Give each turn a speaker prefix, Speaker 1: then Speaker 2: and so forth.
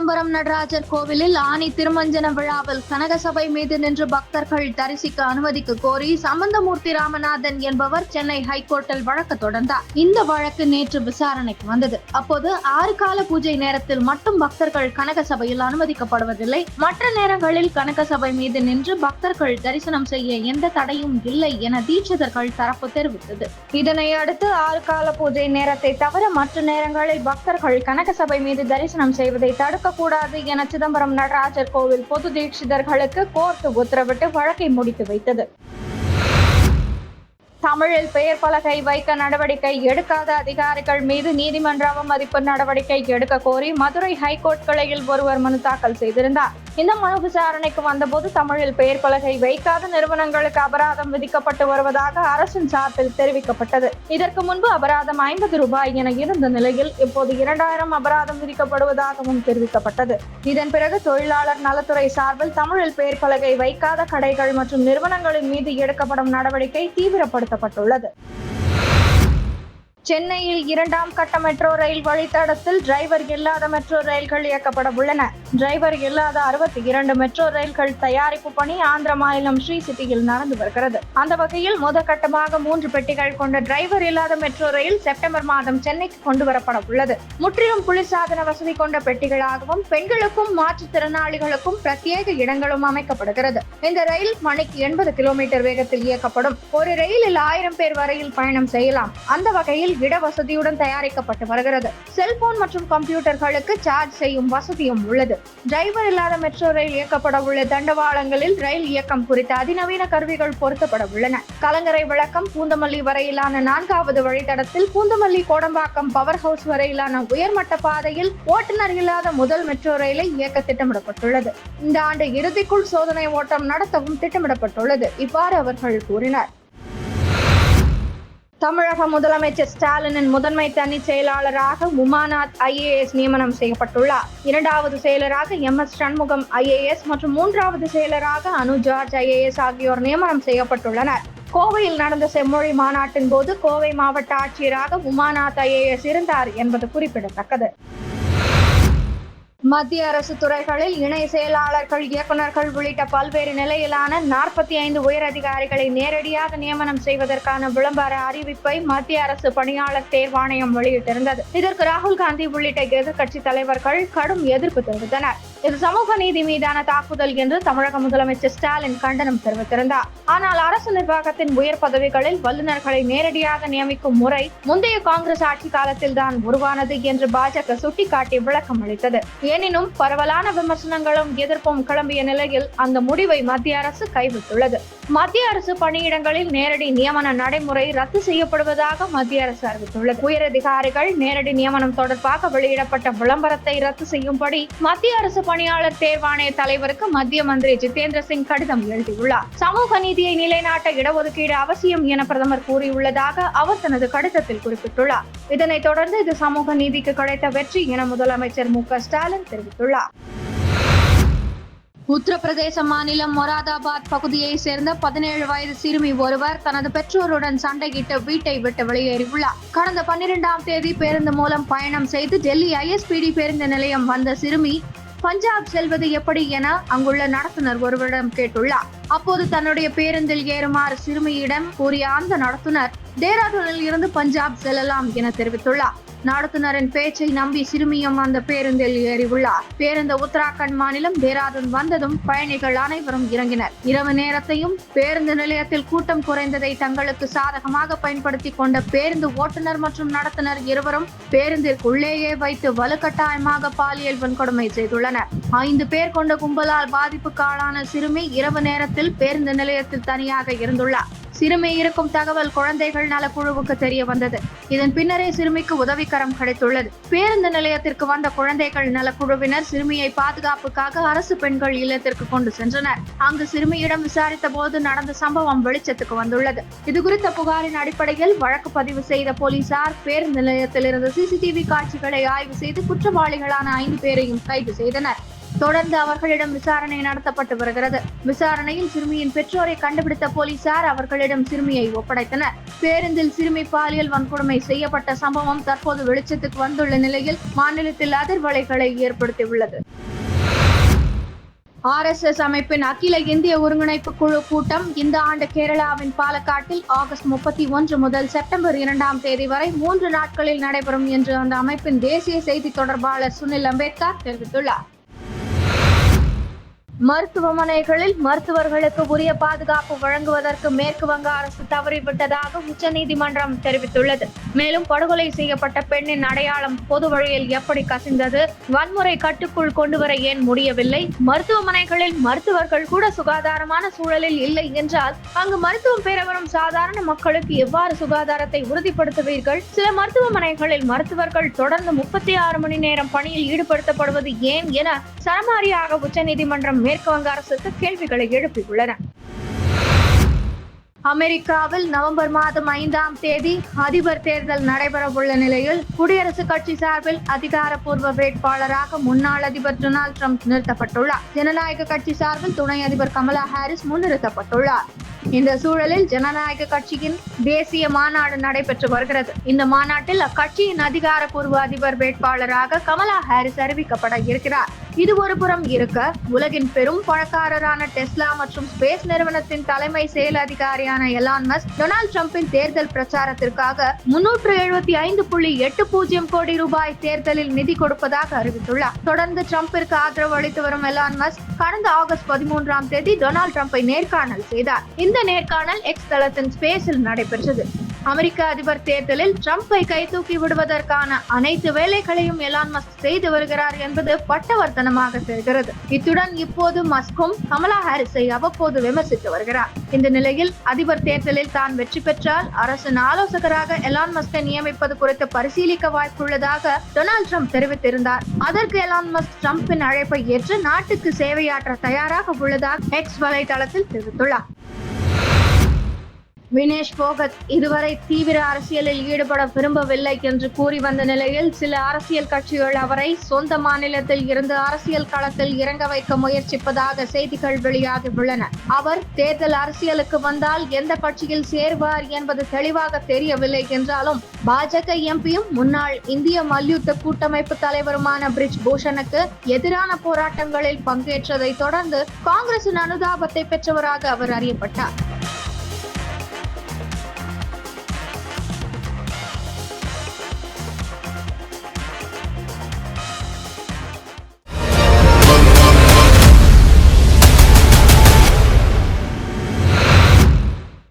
Speaker 1: சிதம்பரம் நடராஜர் கோவிலில் ஆணி திருமஞ்சன விழாவில் கனகசபை மீது நின்று பக்தர்கள் தரிசிக்க அனுமதிக்க கோரி சம்பந்தமூர்த்தி ராமநாதன் என்பவர் சென்னை ஹைகோர்ட்டில் வழக்கு தொடர்ந்தார். இந்த வழக்கு நேற்று விசாரணைக்கு வந்தது. அப்போது ஆறு கால பூஜை நேரத்தில் மட்டும் பக்தர்கள் கனகசபையில் அனுமதிக்கப்படுவதில்லை. மற்ற நேரங்களில் கனகசபை மீது நின்று பக்தர்கள் தரிசனம் செய்ய எந்த தடையும் இல்லை என தீட்சிதர்கள் தரப்பு தெரிவித்தது. இதனை அடுத்து ஆறு கால பூஜை நேரத்தை தவிர மற்ற நேரங்களில் பக்தர்கள் கனகசபை மீது தரிசனம் செய்வதை தடுக்கக்கூடாது என சிதம்பரம் நடராஜர் கோவில் பொது தீட்சிதர்களுக்கு கோர்ட் உத்தரவிட்டு வழக்கை முடித்து வைத்தது. தமிழில் பெயர் பலகை வைக்க நடவடிக்கை எடுக்காத அதிகாரிகள் மீது நீதிமன்ற அவமதிப்பு நடவடிக்கை எடுக்க கோரி மதுரை ஹைகோர்ட் கிளையில் ஒருவர் மனு தாக்கல் செய்திருந்தார். இந்த மனு விசாரணைக்கு வந்தபோது தமிழில் பெயர் பலகை வைக்காத நிறுவனங்களுக்கு அபராதம் விதிக்கப்பட்டு வருவதாக அரசின் சார்பில் தெரிவிக்கப்பட்டது. இதற்கு முன்பு அபராதம் ஐம்பது ரூபாய் என இருந்த நிலையில் இப்போது இரண்டாயிரம் அபராதம் விதிக்கப்படுவதாகவும் தெரிவிக்கப்பட்டது. இதன் பிறகு தொழிலாளர் நலத்துறை சார்பில் தமிழில் பெயர் பலகை வைக்காத கடைகள் மற்றும் நிறுவனங்களின் மீது எடுக்கப்படும் நடவடிக்கை தீவிரப்படுத்தப்பட்டுள்ளது. சென்னையில் இரண்டாம் கட்ட மெட்ரோ ரயில் வழித்தடத்தில் டிரைவர் இல்லாத மெட்ரோ ரயில்கள் இயக்கப்பட உள்ளன டிரைவர் இல்லாத அறுபத்தி இரண்டு மெட்ரோ ரயில்கள் தயாரிப்பு பணி ஆந்திர மாநிலம் ஸ்ரீ சிட்டியில் நடந்து வருகிறது. அந்த வகையில் முதற்கட்டமாக மூன்று பெட்டிகள் கொண்ட டிரைவர் இல்லாத மெட்ரோ ரயில் செப்டம்பர் மாதம் சென்னைக்கு கொண்டு வரப்பட உள்ளது முற்றிலும் குளிர்சாதன வசதி கொண்ட பெட்டிகளாகவும் பெண்களுக்கும் மாற்றுத்திறனாளிகளுக்கும் பிரத்யேக இடங்களும் அமைக்கப்படுகிறது. இந்த ரயில் மணிக்கு எண்பது கிலோமீட்டர் வேகத்தில் இயக்கப்படும். ஒரு ரயிலில் ஆயிரம் பேர் வரையில் பயணம் செய்யலாம். அந்த வகையில் இட வசதியுடன் தயாரிக்கப்பட்டு வருகிறது. செல்போன் மற்றும் கம்ப்யூட்டர்களுக்கு சார்ஜ் செய்யும் வசதியும் உள்ளது. டிரைவர் இல்லாத மெட்ரோ ரயில் இயக்கப்பட உள்ள தண்டவாளங்களில் ரயில் இயக்கம் குறித்த அதிநவீன கருவிகள் பொருத்தப்பட உள்ளன. கலங்கரை விளக்கம் பூந்தமல்லி வரையிலான நான்காவது வழித்தடத்தில் பூந்தமல்லி கோடம்பாக்கம் பவர் ஹவுஸ் வரையிலான உயர்மட்ட பாதையில் ஓட்டுநர் இல்லாத முதல் மெட்ரோ ரயிலை இயக்க திட்டமிடப்பட்டுள்ளது. இந்த ஆண்டு இறுதிக்குள் சோதனை ஓட்டம் நடத்தவும் திட்டமிடப்பட்டுள்ளது. இவ்வாறு அவர்கள் கூறினர். தமிழக முதலமைச்சர் ஸ்டாலினின் முதன்மை தனி செயலாளராக உமாநாத் ஐஏஎஸ் நியமனம் செய்யப்பட்டுள்ளார். இரண்டாவது செயலராக எம் எஸ் சண்முகம் ஐஏஎஸ் மற்றும் மூன்றாவது செயலராக அனு ஜார்ஜ் ஐஏஎஸ் ஆகியோர் நியமனம் செய்யப்பட்டுள்ளனர். கோவையில் நடந்த செம்மொழி மாநாட்டின் போது கோவை மாவட்ட ஆட்சியராக உமாநாத் ஐஏஎஸ் இருந்தார் என்பது குறிப்பிடத்தக்கது. மத்திய அரசு துறைகளில் இணை செயலாளர்கள் இயக்குநர்கள் உள்ளிட்ட பல்வேறு நிலையிலான நாற்பத்தி ஐந்து உயர் அதிகாரிகளை நேரடியாக நியமனம் செய்வதற்கான விளம்பர அறிவிப்பை மத்திய அரசு பணியாளர் தேர்வாணையம் வெளியிட்டிருந்தது. இதற்கு ராகுல் காந்தி உள்ளிட்ட எதிர்க்கட்சி தலைவர்கள் கடும் எதிர்ப்பு தெரிவித்தனர். இது சமூக நீதி மீதான தாக்குதல் என்று தமிழக முதலமைச்சர் ஸ்டாலின் கண்டனம் தெரிவித்திருந்தார். ஆனால் அரசு நிர்வாகத்தின் உயர் பதவிகளில் வல்லுநர்களை நேரடியாக நியமிக்கும் முறை முந்தைய காங்கிரஸ் ஆட்சி காலத்தில் தான் உருவானது என்று பாஜக சுட்டிக்காட்டி விளக்கம் அளித்தது. எனினும் பரவலான விமர்சனங்களும் எதிர்ப்பும் கிளம்பிய நிலையில் அந்த முடிவை மத்திய அரசு கைவிட்டுள்ளது. மத்திய அரசு பணியிடங்களில் நேரடி நியமன நடைமுறை ரத்து செய்யப்படுவதாக மத்திய அரசு அறிவித்துள்ளது. உயரதிகாரிகள் நேரடி நியமனம் தொடர்பாக வெளியிடப்பட்ட விளம்பரத்தை ரத்து செய்யும்படி மத்திய அரசு பணியாளர் தேர்வாணைய தலைவருக்கு மத்திய மந்திரி ஜிதேந்திர சிங் கடிதம் எழுதியுள்ளார். சமூக நீதியை நிலைநாட்ட இடஒதுக்கீடு அவசியம் என பிரதமர் கூறியுள்ளதாக அவர் தனது கடிதத்தில் குறிப்பிட்டுள்ளார். இதனைத் தொடர்ந்து இது சமூக நீதிக்கு கிடைத்த வெற்றி என முதலமைச்சர் மு ஸ்டாலின் தெரிவித்துள்ளார். உத்தரப்பிரதேச மாநிலம் மொராதாபாத் பகுதியை சேர்ந்த பதினேழு வயது சிறுமி ஒருவர் தனது பெற்றோருடன் சண்டையிட்டு வீட்டை விட்டு வெளியேறியுள்ளார். கடந்த பன்னிரெண்டாம் தேதி பேருந்து மூலம் பயணம் செய்து டெல்லி ஐஎஸ்பிடி பேருந்து நிலையம் வந்த சிறுமி பஞ்சாப் செல்வது எப்படி என அங்குள்ள நடத்துனர் ஒருவரிடம் கேட்டுள்ளார். அப்போது தன்னுடைய பேருந்தில் ஏறுமாறு சிறுமியிடம் கூறிய அந்த நடத்துனர். டேராடூனில் இருந்து பஞ்சாப் செல்லலாம் என தெரிவித்துள்ளார். நடத்துனரின் பேச்சை நம்பி சிறுமியும் அந்த பேருந்தில் ஏறியுள்ளார். பேருந்து உத்தராகண்ட் மாநிலம் தேராதூன் வந்ததும் பயணிகள் அனைவரும் இறங்கினர். இரவு நேரத்தையும் பேருந்து நிலையத்தில் கூட்டம் குறைந்ததை தங்களுக்கு சாதகமாக பயன்படுத்தி கொண்ட பேருந்து ஓட்டுநர் மற்றும் நடத்துனர் இருவரும் பேருந்திற்குள்ளேயே வைத்து வலுக்கட்டாயமாக பாலியல் வன்கொடுமை செய்துள்ளனர். ஐந்து பேர் கொண்ட கும்பலால் பாதிப்புக்கு ஆளான சிறுமி இரவு நேரத்தில் பேருந்து நிலையத்தில் தனியாக இருந்துள்ளார். சிறுமி இருக்கும் தகவல் குழந்தைகள் நலக்குழுவுக்கு தெரிய வந்தது. இதன் பின்னரே சிறுமிக்கு உதவிக்கரம் கிடைத்துள்ளது. பேருந்து நிலையத்திற்கு வந்த குழந்தைகள் நலக்குழுவினர் சிறுமியை பாதுகாப்புக்காக அரசு பெண்கள் இல்லத்திற்கு கொண்டு சென்றனர். அங்கு சிறுமியிடம் விசாரித்த போது நடந்த சம்பவம் வெளிச்சத்துக்கு வந்துள்ளது. இதுகுறித்த புகாரின் அடிப்படையில் வழக்கு பதிவு செய்த போலீசார் பேருந்து நிலையத்தில் இருந்த சிசிடிவி காட்சிகளை ஆய்வு செய்து குற்றவாளிகளான ஐந்து பேரையும் கைது செய்தனர். தொடர்ந்து அவர்களிடம் விசாரணை நடத்தப்பட்டு வருகிறது. விசாரணையில் சிறுமியின் பெற்றோரை கண்டுபிடித்த போலீசார் அவர்களிடம் சிறுமியை ஒப்படைத்தனர். பேருந்தில் சிறுமி பாலியல் வன்கொடுமை செய்யப்பட்ட சம்பவம் தற்போது வெளிச்சத்துக்கு வந்துள்ள நிலையில் மாநிலத்தில் அதிர்வலைகளை ஏற்படுத்தியுள்ளது. ஆர்எஸ்எஸ் அமைப்பின் அகில இந்திய ஒருங்கிணைப்பு குழு கூட்டம் இந்த ஆண்டு கேரளாவின் பாலக்காட்டில் ஆகஸ்ட் முப்பத்தி ஒன்று முதல் செப்டம்பர் இரண்டாம் தேதி வரை மூன்று நாட்களில் நடைபெறும் என்று அந்த அமைப்பின் தேசிய செய்தி தொடர்பாளர் சுனில் அம்பேத்கர் தெரிவித்துள்ளார். மருத்துவமனைகளில் மருத்துவர்களுக்கு உரிய பாதுகாப்பு வழங்குவதற்கு மேற்கு வங்க அரசு தவறிவிட்டதாக உச்சநீதிமன்றம் தெரிவித்துள்ளது. மேலும் படுகொலை செய்யப்பட்ட பெண்ணின் அடையாளம் பொது வழியில் எப்படி கசிந்தது? வன்முறை கட்டுக்குள் கொண்டுவர ஏன் முடியவில்லை? மருத்துவமனைகளில் மருத்துவர்கள் கூட சுகாதாரமான சூழலில் இல்லை என்றால் அங்கு மருத்துவம் பெற வரும் சாதாரண மக்களுக்கு எவ்வாறு சுகாதாரத்தை உறுதிப்படுத்துவீர்கள்? சில மருத்துவமனைகளில் மருத்துவர்கள் தொடர்ந்து முப்பத்தி ஆறு மணி நேரம் பணியில் ஈடுபடுத்தப்படுவது ஏன் என சரமாரியாக உச்சநீதிமன்றம் மேற்கு வங்க அரசுக்கு கேள்விகளை எழுப்பியுள்ளன. அமெரிக்காவில் நவம்பர் மாதம் ஐந்தாம் தேதி அதிபர் தேர்தல் நடைபெறவுள்ள நிலையில் குடியரசுக் கட்சி சார்பில் அதிகாரப்பூர்வ வேட்பாளராக முன்னாள் அதிபர் டொனால்ட் ட்ரம்ப் நிறுத்தப்பட்டுள்ளார். ஜனநாயக கட்சி சார்பில் துணை அதிபர் கமலா ஹாரிஸ் முன்னிறுத்தப்பட்டுள்ளார். இந்த சூழலில் ஜனநாயக கட்சியின் தேசிய மாநாடு நடைபெற்று வருகிறது. இந்த மாநாட்டில் அக்கட்சியின் அதிகாரப்பூர்வ அதிபர் வேட்பாளராக கமலா ஹாரிஸ் அறிவிக்கப்பட இருக்கிறார். இது ஒரு புறம் இருக்க உலகின் பெரும் பணக்காரரான டெஸ்லா மற்றும் ஸ்பேஸ் நிறுவனத்தின் தலைமை செயல் அதிகாரியான எலான் மஸ் டொனால்டு டிரம்பின் தேர்தல் பிரச்சாரத்திற்காக முன்னூற்று எழுபத்தி ஐந்து புள்ளி எட்டு பூஜ்ஜியம் கோடி ரூபாய் தேர்தலில் நிதி கொடுப்பதாக அறிவித்துள்ளார். தொடர்ந்து டிரம்பிற்கு ஆதரவு அளித்து வரும் எலான்மஸ் கடந்த ஆகஸ்ட் பதிமூன்றாம் தேதி டொனால்டு டிரம்பை நேர்காணல் செய்தார். இந்த நேர்காணல் எக்ஸ் தளத்தின் ஸ்பேஸில் நடைபெற்றது. அமெரிக்க அதிபர் தேர்தலில் ட்ரம்பை கை தூக்கி விடுவதற்கான அனைத்து வேலைகளையும் எலான் மஸ்க் செய்து வருகிறார் என்பது பட்டவர்த்தனமாக தெரிகிறது. இத்துடன் இப்போது மஸ்கும் கமலா ஹாரிஸை அவ்வப்போது விமர்சித்து வருகிறார். இந்த நிலையில் அதிபர் தேர்தலில் தான் வெற்றி பெற்றால் அரசின் ஆலோசகராக எலான் மஸ்கை நியமிப்பது குறித்து பரிசீலிக்க வாய்ப்புள்ளதாக டொனால்டு ட்ரம்ப் தெரிவித்திருந்தார். அதற்கு எலான் மஸ்க் ட்ரம்பின் அழைப்பை ஏற்று நாட்டுக்கு சேவையாற்ற தயாராக உள்ளதாக எக்ஸ் வலைதளத்தில் தெரிவித்துள்ளார். வினேஷ் போகத் இதுவரை தீவிர அரசியலில் ஈடுபட விரும்பவில்லை என்று கூறி வந்த நிலையில் சில அரசியல் கட்சிகள் அவரை சொந்த மாநிலத்தில் இருந்து அரசியல் களத்தில் இறங்க வைக்க முயற்சிப்பதாக செய்திகள் வெளியாகியுள்ளன. அவர் தேர்தல் அரசியலுக்கு வந்தால் எந்த கட்சியில் சேர்வார் என்பது தெளிவாக தெரியவில்லை என்றாலும் பாஜக எம்பியும் முன்னாள் இந்திய மல்யுத்த கூட்டமைப்பு தலைவருமான பிரிஜ் பூஷனுக்கு எதிரான போராட்டங்களில் பங்கேற்றதை தொடர்ந்து காங்கிரசின் அனுதாபத்தை பெற்றவராக அவர் அறியப்பட்டார்.